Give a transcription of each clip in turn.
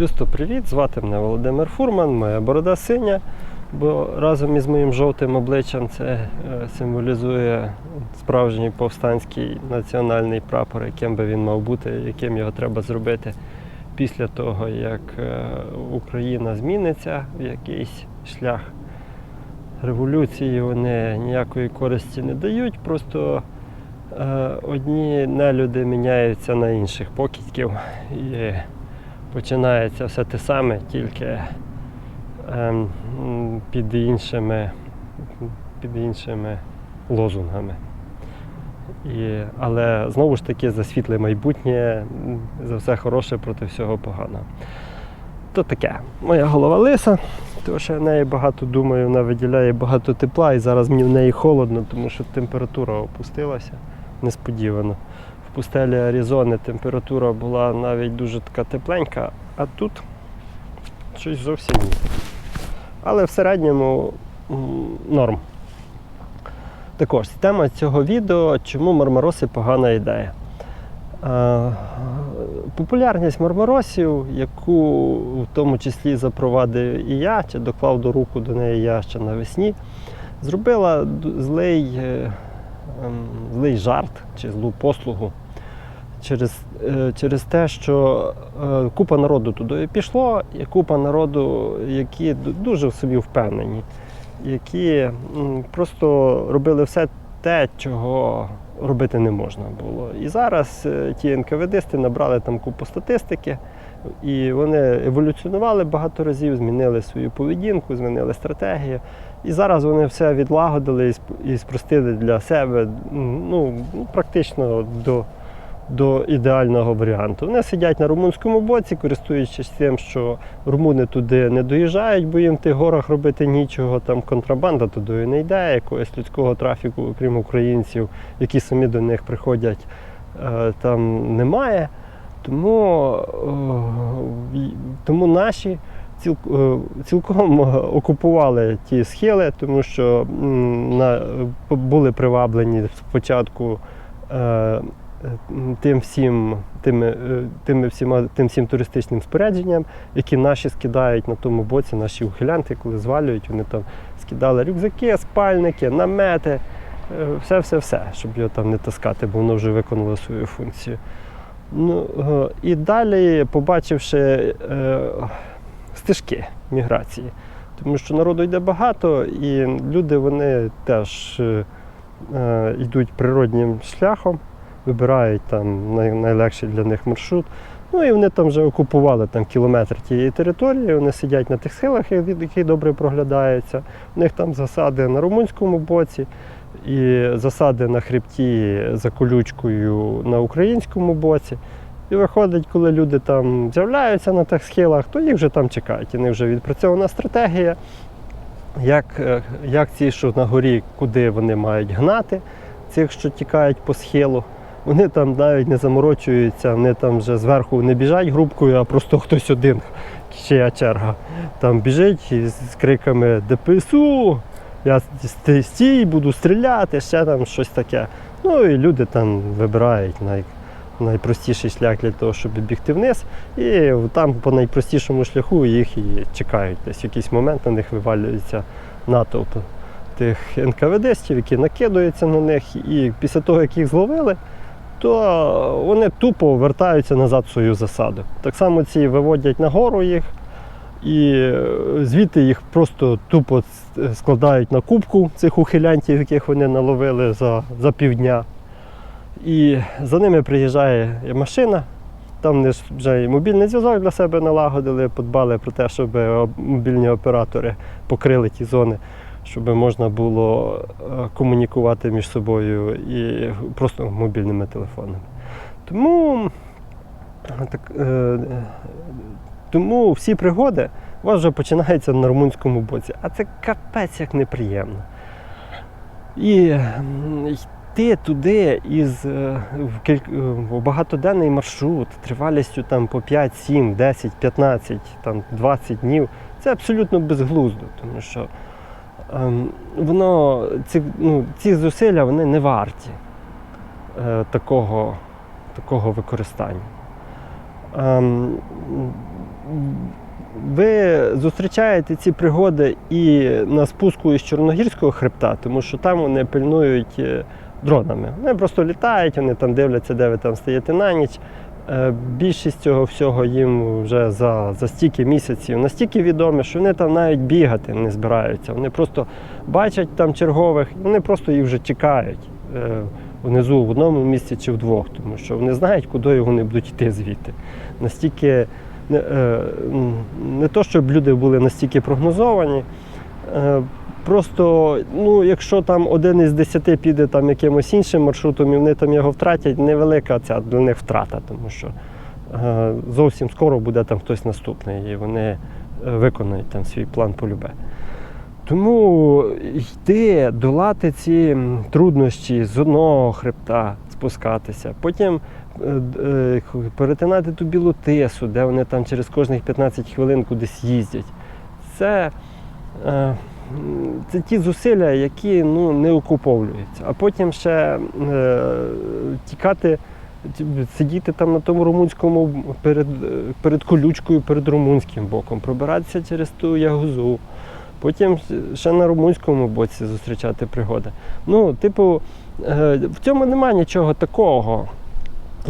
Люсто, привіт! Звати мене Володимир Фурман, моя борода синя, бо разом із моїм жовтим обличчям це е, символізує справжній повстанський національний прапор, яким би він мав бути, яким його треба зробити після того, як е, Україна зміниться в якийсь шлях революції. Вони ніякої користі не дають, просто е, одні нелюди міняються на інших покидьків. Починається все те саме, тільки ем, під іншими, під іншими лозунгами. І, але знову ж таки за світле майбутнє, за все хороше проти всього поганого. То таке, моя голова лиса, тому що я неї багато думаю, вона виділяє багато тепла, і зараз мені в неї холодно, тому що температура опустилася несподівано. Пустелі Аризони температура була навіть дуже така тепленька, а тут щось зовсім ні. Але в середньому норм. Також тема цього відео, чому мармароси погана ідея. Популярність мармаросів, яку в тому числі запровадив і я, чи доклав до руку до неї я ще навесні, зробила злий, е, ем, злий жарт чи злу послугу через, е, через те, що е, купа народу туди пішло, і купа народу, які дуже в собі впевнені, які просто робили все те, чого робити не можна було. І зараз е, ті НКВДсти набрали там купу статистики, і вони еволюціонували багато разів, змінили свою поведінку, змінили стратегію. І зараз вони все відлагодили і спростили для себе ну, практично до, до ідеального варіанту. Вони сидять на румунському боці, користуючись тим, що румуни туди не доїжджають, бо їм в тих горах робити нічого, там контрабанда туди не йде, якогось людського трафіку, окрім українців, які самі до них приходять, е, там немає. Тому, е, тому наші е, цілком окупували ті схили, тому що були приваблені спочатку тим всім, тими, е, тими всіма, тим всім туристичним спорядженням, які наші скидають на тому боці, наші ухилянти, коли звалюють, вони там скидали рюкзаки, спальники, намети, все-все-все, щоб його там не таскати, бо воно вже виконало свою функцію. Ну, е, і далі, побачивши е, стежки міграції, тому що народу йде багато, і люди вони теж е, е, йдуть природнім шляхом, вибирають там найлегший для них маршрут. Ну і вони там вже окупували там кілометр тієї території, вони сидять на тих схилах, які добре проглядаються. У них там засади на румунському боці і засади на хребті за колючкою на українському боці. І виходить, коли люди там з'являються на тих схилах, то їх вже там чекають. І них вже відпрацьована стратегія, як, е, як ці, що на горі, куди вони мають гнати, цих, що тікають по схилу. Вони там навіть не заморочуються, вони там вже зверху не біжать групкою, а просто хтось один, чия черга. Там біжить з криками ДПСУ, я стій, буду стріляти, ще там щось таке. Ну і люди там вибирають най, найпростіший шлях для того, щоб бігти вниз. І там по найпростішому шляху їх і чекають. Десь в якийсь момент на них вивалюється натовп тих НКВДстів, які накидаються на них. І після того, як їх зловили, то вони тупо вертаються назад в свою засаду. Так само ці виводять нагору їх. І е, звідти їх просто тупо складають на кубку цих ухилянтів, яких вони наловили за, за півдня. І за ними приїжджає машина. Там вони вже і мобільний зв'язок для себе налагодили, подбали про те, щоб е, мобільні оператори покрили ті зони, щоб можна було е, комунікувати між собою і просто мобільними телефонами. Тому, так, е, тому всі пригоди у вас вже починаються на румунському боці, а це капець як неприємно. І йти туди із е, кіль- е, багатоденний маршрут тривалістю там по 5, 7, 10, 15, там 20 днів, це абсолютно безглуздо, тому що воно, ці, ну, ці зусилля вони не варті е, такого, такого використання. Ем, ви зустрічаєте ці пригоди і на спуску із Чорногірського хребта, тому що там вони пильнують е, дронами. Вони просто літають, вони там дивляться, де ви там стоїте на ніч. Е, Більшість цього всього їм вже за, за стільки місяців настільки відомі, що вони там навіть бігати не збираються. Вони просто бачать там чергових, вони просто їх вже чекають е, внизу в одному місці чи в двох, тому що вони знають, куди вони будуть йти звідти. Настільки не, е, не то, щоб люди були настільки прогнозовані. Просто, ну, якщо там один із десяти піде там якимось іншим маршрутом і вони там його втратять, невелика ця для них втрата, тому що е, зовсім скоро буде там хтось наступний, і вони е, виконають там свій план полюбе. Тому йти, долати ці труднощі з одного хребта, спускатися, потім е, е, перетинати ту білу тису, де вони там через кожних 15 хвилин кудись їздять. Це, е, це ті зусилля, які ну, не окуповуються. А потім ще е, тікати, сидіти там на тому румунському перед, перед колючкою, перед румунським боком, пробиратися через ту ягузу. Потім ще на румунському боці зустрічати пригоди. Ну, типу, е, в цьому немає нічого такого,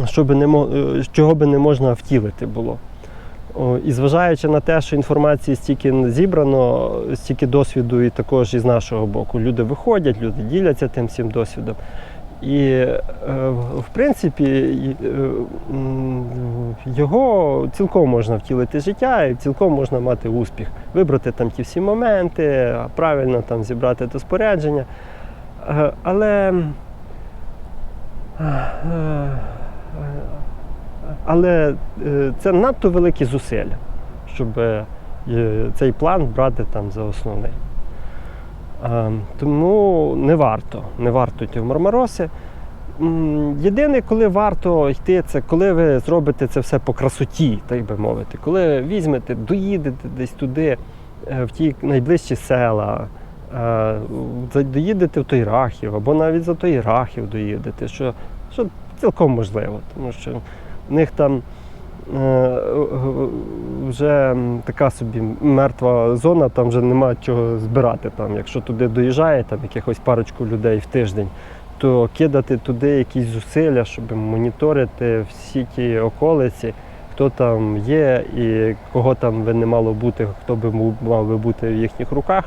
що би не, е, чого би не можна втілити було. І зважаючи на те, що інформації стільки зібрано, стільки досвіду і також із нашого боку. Люди виходять, люди діляться тим всім досвідом. І е, в принципі е, його цілком можна втілити життя і цілком можна мати успіх. Вибрати там ті всі моменти, правильно там зібрати те спорядження. Е, Але, але е, це надто великі зусилля, щоб е, цей план брати там за основний. Е, Тому не варто, не варто йти в Мармароси. Єдине, коли варто йти, це коли ви зробите це все по красоті, так би мовити. Коли візьмете, доїдете десь туди, е, в ті найближчі села, е, доїдете в той Рахів, або навіть за той Рахів доїдете, що, що цілком можливо, тому що в них там е, вже така собі мертва зона, там вже нема чого збирати. Там, якщо туди доїжджає там, якихось парочку людей в тиждень, то кидати туди якісь зусилля, щоб моніторити всі ті околиці, хто там є і кого там би не мало бути, хто би мав- би бути в їхніх руках.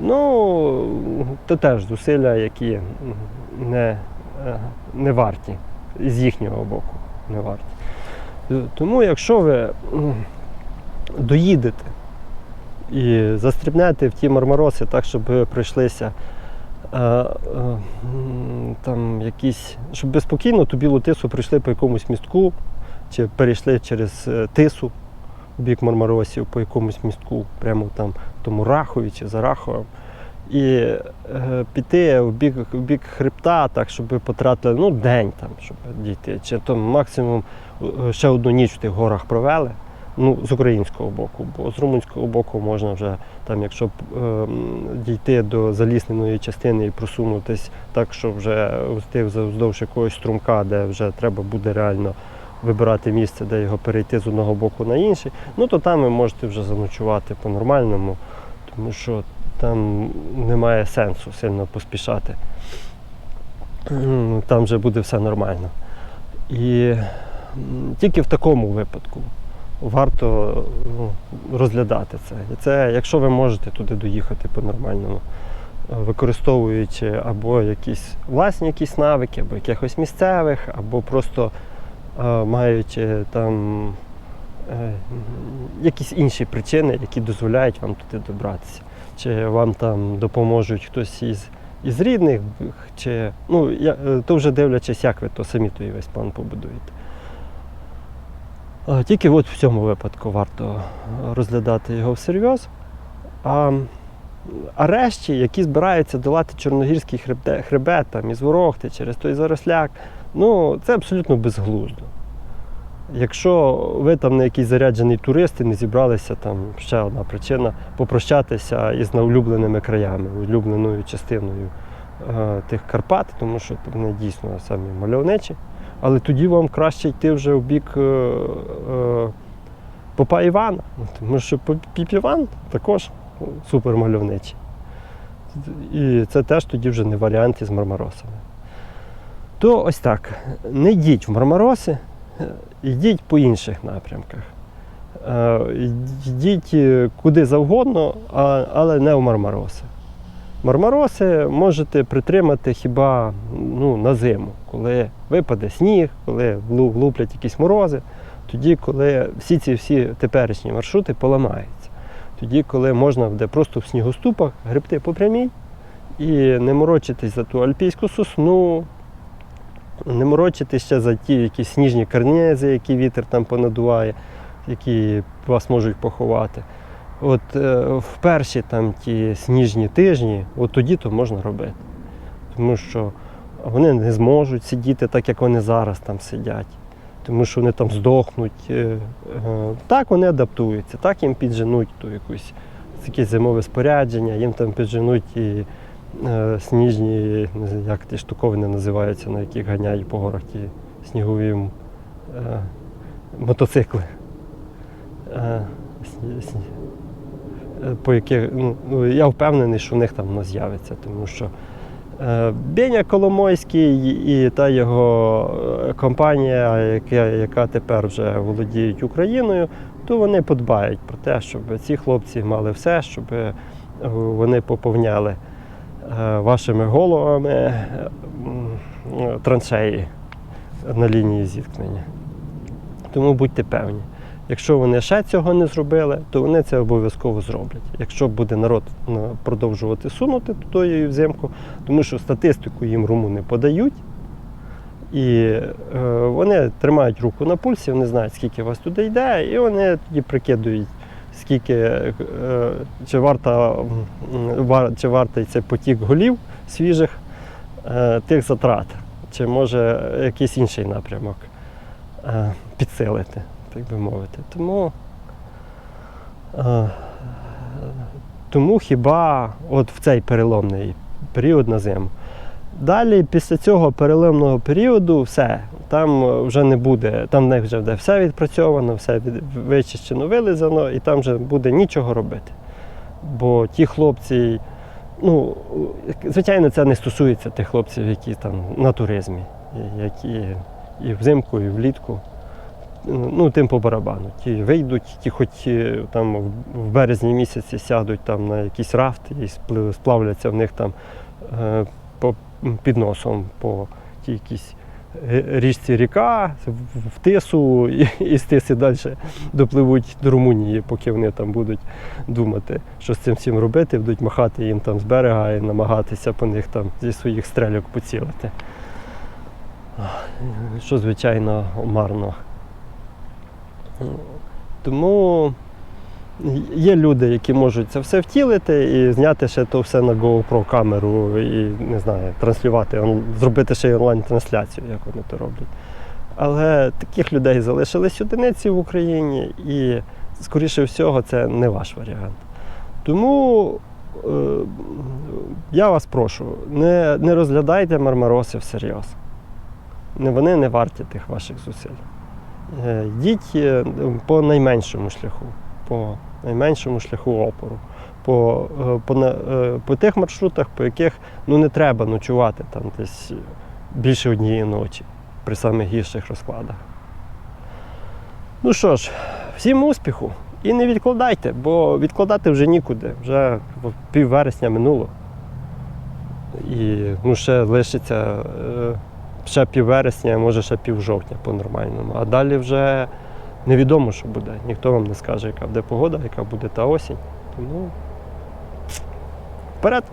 Ну, то теж зусилля, які не, е, не варті з їхнього боку. Не варті. Е, Тому, якщо ви доїдете і застрібнете в ті мармароси так, щоб пройшлися е, е, там якісь, щоб спокійно ту білу тису пройшли по якомусь містку, чи перейшли через тису в бік Мармаросів по якомусь містку, прямо там тому Рахові чи за Раховим. І е, піти в бік, в бік хребта, так, щоб потратили ну, день, там, щоб дійти. Чи то максимум ще одну ніч в тих горах провели. Ну, з українського боку, бо з румунського боку можна вже, там, якщо е, дійти до залісненої частини і просунутись так, що вже йти вздовж якогось струмка, де вже треба буде реально вибирати місце, де його перейти з одного боку на інший, ну то там ви можете вже заночувати по-нормальному, тому що там немає сенсу сильно поспішати. Там вже буде все нормально. І тільки в такому випадку варто ну, розглядати це. І це, якщо ви можете туди доїхати по-нормальному, е, використовуючи або якісь власні якісь навики, або якихось місцевих, або просто е, маючи там е, якісь інші причини, які дозволяють вам туди добратися. Чи вам там допоможуть хтось із, із рідних, чи ну, я, то вже дивлячись, як ви то самі той весь план побудуєте. Тільки от в цьому випадку варто розглядати його всерйоз. А, решті, які збираються долати Чорногірський хребет, там, із Ворохти через той заросляк, ну це абсолютно безглуздо. Якщо ви там не якийсь заряджений турист і не зібралися, там ще одна причина попрощатися із улюбленими краями, улюбленою частиною е, тих Карпат, тому що вони дійсно самі мальовничі. Але тоді вам краще йти вже в бік е, е, Попа Івана, тому що Піп Іван також супер мальовничий. І це теж тоді вже не варіант із мармаросами. То ось так. Не йдіть в мармароси, йдіть по інших напрямках. Е, Йдіть е, куди завгодно, але не в мармароси. Мармароси можете притримати хіба ну, на зиму, коли випаде сніг, коли влуплять якісь морози, тоді, коли всі ці всі теперішні маршрути поламаються. Тоді, коли можна буде просто в снігоступах гребти по прямій і не морочитись за ту альпійську сосну, не морочитись ще за ті якісь сніжні карнези, які вітер там понадуває, які вас можуть поховати. От е, в перші там ті сніжні тижні, от тоді то можна робити. Тому що вони не зможуть сидіти так, як вони зараз там сидять. Тому що вони там здохнуть. Е, е, Так вони адаптуються, так їм підженуть ту якусь якесь зимове спорядження, їм там підженуть і сніжні, як ті штуковини називаються, на яких ганяють по горах ті снігові мотоцикли. Сні- сні- по яких, ну, ну, я впевнений, що в них там воно з'явиться, тому що е, Беня Коломойський і та його е, компанія, яка, яка тепер вже володіють Україною, то вони подбають про те, щоб ці хлопці мали все, щоб е, вони поповняли вашими головами траншеї на лінії зіткнення. Тому будьте певні. Якщо вони ще цього не зробили, то вони це обов'язково зроблять. Якщо буде народ продовжувати сунути туди взимку, тому що статистику їм румуни подають, і е, вони тримають руку на пульсі, вони знають, скільки вас туди йде, і вони тоді прикидують, скільки е, чи варта чи вартий цей потік голів свіжих е, тих затрат, чи може якийсь інший напрямок підсилити, так би мовити. Тому, е, тому хіба от в цей переломний період на зиму. Далі, після цього переломного періоду, все, там е, вже не буде, там в них вже все відпрацьовано, все вичищено, вилизано, і там вже буде нічого робити. Бо ті хлопці, ну, звичайно, це не стосується тих хлопців, які там на туризмі, які і взимку, і влітку. Ну, тим по барабану. Ті вийдуть, ті хоч е, там в- березні місяці сядуть там на якийсь рафт і сплавляться в них там е, по, під носом по тій якійсь річці ріка, в тису, і, і з тиси далі допливуть до Румунії, поки вони там будуть думати, що з цим всім робити, будуть махати їм там з берега і намагатися по них там зі своїх стрельок поцілити. Що, звичайно, марно. Тому є люди, які можуть це все втілити і зняти ще то все на GoPro камеру і не знаю, транслювати, зробити ще й онлайн-трансляцію, як вони то роблять. Але таких людей залишились одиниці в Україні, і, скоріше всього, це не ваш варіант. Тому е, я вас прошу, не, не розглядайте мармароси всерйоз. Вони не варті тих ваших зусиль. Е, Йдіть е, по найменшому шляху, по найменшому шляху опору, по, е, по, по тих маршрутах, по яких ну, не треба ночувати там десь більше однієї ночі при самих гірших розкладах. Ну що ж, всім успіху і не відкладайте, бо відкладати вже нікуди. Вже пів вересня минуло. І ну, ще лишиться ще пів вересня, може ще пів жовтня по-нормальному. А далі вже невідомо, що буде. Ніхто вам не скаже, яка буде погода, яка буде та осінь. Тому вперед!